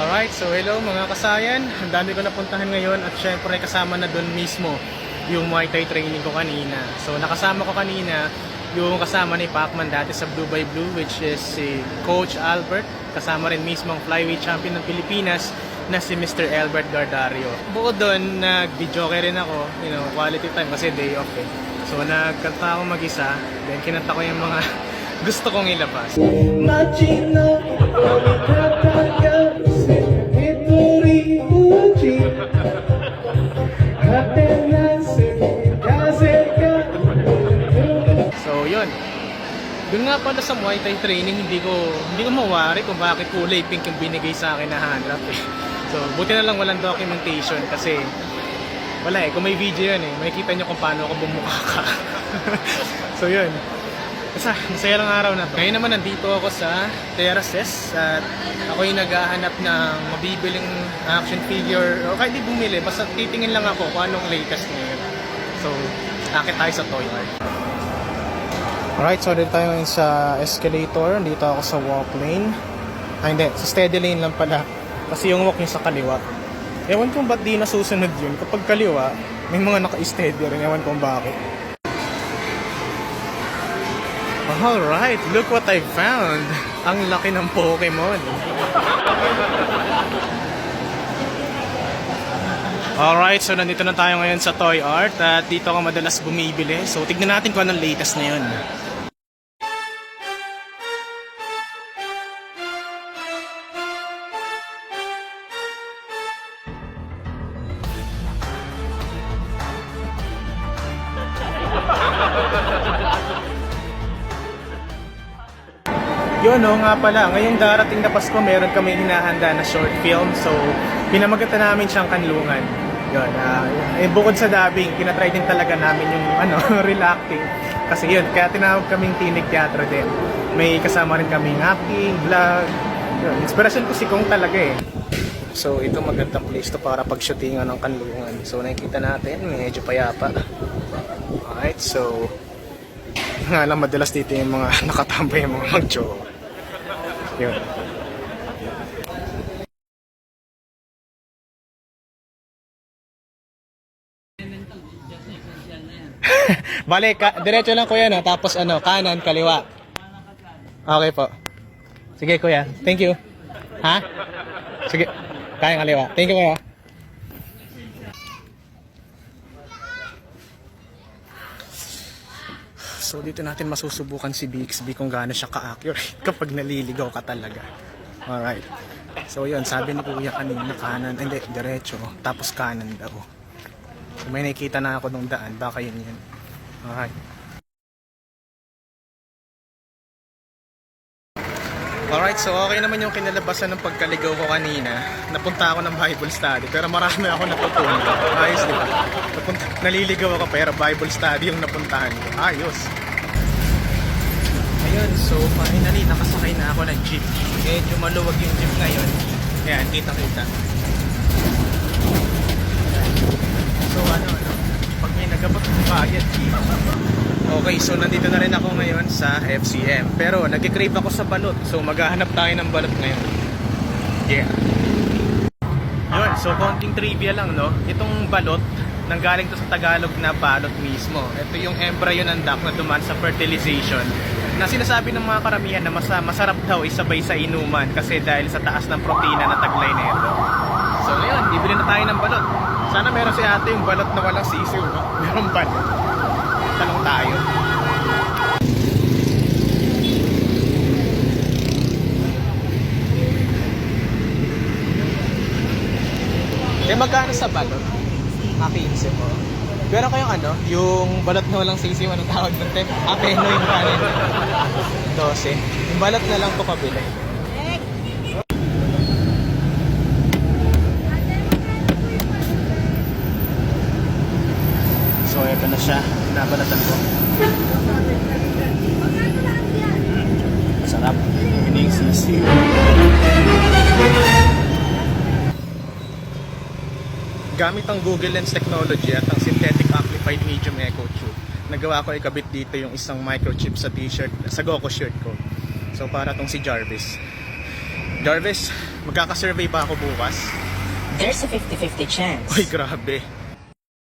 Alright, so hello mga kasayan. Ang dami ko napuntahan ngayon at syempre kasama na doon mismo yung Muay Thai training ko kanina. So nakasama ko kanina yung kasama ni Pacman dati sa Blue by Blue which is si Coach Albert. Kasama rin mismo ang flyweight champion ng Pilipinas na si Mr. Albert Gardario. Bukod doon, nag-video rin ako, you know, quality time kasi day off eh. So nagkanta ako mag-isa, then kinanta ko yung mga gusto kong ilabas. Machina, yun. Doon nga pala sa Muay Thai training, hindi ko hindi ko mawari kung bakit kulay pink yung binigay sa akin na hand wrap eh. So, buti na lang walang documentation kasi wala eh. Kung may video yun eh, makikita nyo kung paano ako bumukha ka. so, yun. Basta, masaya lang araw na to. Ngayon naman nandito ako sa Terraces at ako yung naghahanap ng mabibiling action figure o kahit di bumili, basta titingin lang ako kung anong latest ngayon. So, akit tayo sa Toy Mart. Alright, so dito tayo sa escalator. Dito ako sa walk lane. Ay, hindi. Sa steady lane lang pala. Kasi yung walk yung sa kaliwa. Ewan kung ba't di nasusunod yun. Kapag kaliwa, may mga naka-steady rin. Ewan kung bakit. Alright, look what I found. Ang laki ng Pokemon. Alright, so nandito na tayo ngayon sa Toy Art at dito ako madalas bumibili. So tignan natin kung anong latest na yun. Yun, no, nga pala. Ngayong darating na Pasko, meron kami hinahanda na short film. So, pinamagatan namin siyang kanlungan. Yun, ah, eh, bukod sa dubbing, kinatry din talaga namin yung ano, real-acting. Kasi yun, kaya tinawag kaming tinig teatro din. May kasama rin kaming acting, vlog. Yun, inspirasyon ko si Kong talaga eh. So, ito magandang place to para pag-shootingan ng kanlungan. So, nakikita natin, medyo payapa. Alright, so, nga lang madalas dito yung mga nakatambay yung mga mag-jowa. Yun. Bale, ka, diretso lang kuya no, tapos ano, kanan, kaliwa. Okay po. Sige kuya, thank you. Ha? Sige, kanan, kaliwa. Thank you kuya. So dito natin masusubukan si Bixby kung gaano siya ka-accurate kapag naliligaw ka talaga. Alright. So yun, sabi ni Kuya kanina kanan, hindi, diretso, tapos kanan daw. May nakita na ako nung daan, baka yun yun. Alright. Alright, so okay naman yung kinalabasan ng pagkaligaw ko kanina. Napunta ako ng Bible study, pero marami ako natutunan. Ayos, di ba? Napunta, naliligaw ako, pero Bible study yung napuntahan ko. Ayos. Ayun, so finally, nakasakay na ako ng jeep. Medyo maluwag yung jeep ngayon. Ayan, kita-kita. So ano, ano, pag may nagabot bayad, Okay, so nandito na rin ako ngayon sa FCM. Pero nag-crave ako sa balot. So maghahanap tayo ng balot ngayon. Yeah. Yun, so konting trivia lang, no? Itong balot, nanggaling to sa Tagalog na balot mismo. Ito yung embryo ng duck na dumaan sa fertilization. Na sinasabi ng mga karamihan na masa, masarap daw isabay sa inuman kasi dahil sa taas ng protina na taglay na ito. So ngayon, bibili na tayo ng balot. Sana meron si ate yung balot na walang sisiw, no? Meron balot. Tanong tayo. Eh, magkano sa balot? 15 po. Pero kayong ano, yung balot na walang sisiw, anong tawag doon? Tem? Ah, peno yung kanin. 12. Yung balot na lang po kabili. So, ito na siya. Nabalatan ko. Sarap. Hining sisiw. Gamit ang Google Lens technology at ang synthetic amplified medium echo tube, nagawa ko ikabit dito yung isang microchip sa t-shirt, sa Goku shirt ko. So para tong si Jarvis. Jarvis, Magkakasurvey ba ako bukas? There's a 50-50 chance. Uy, grabe.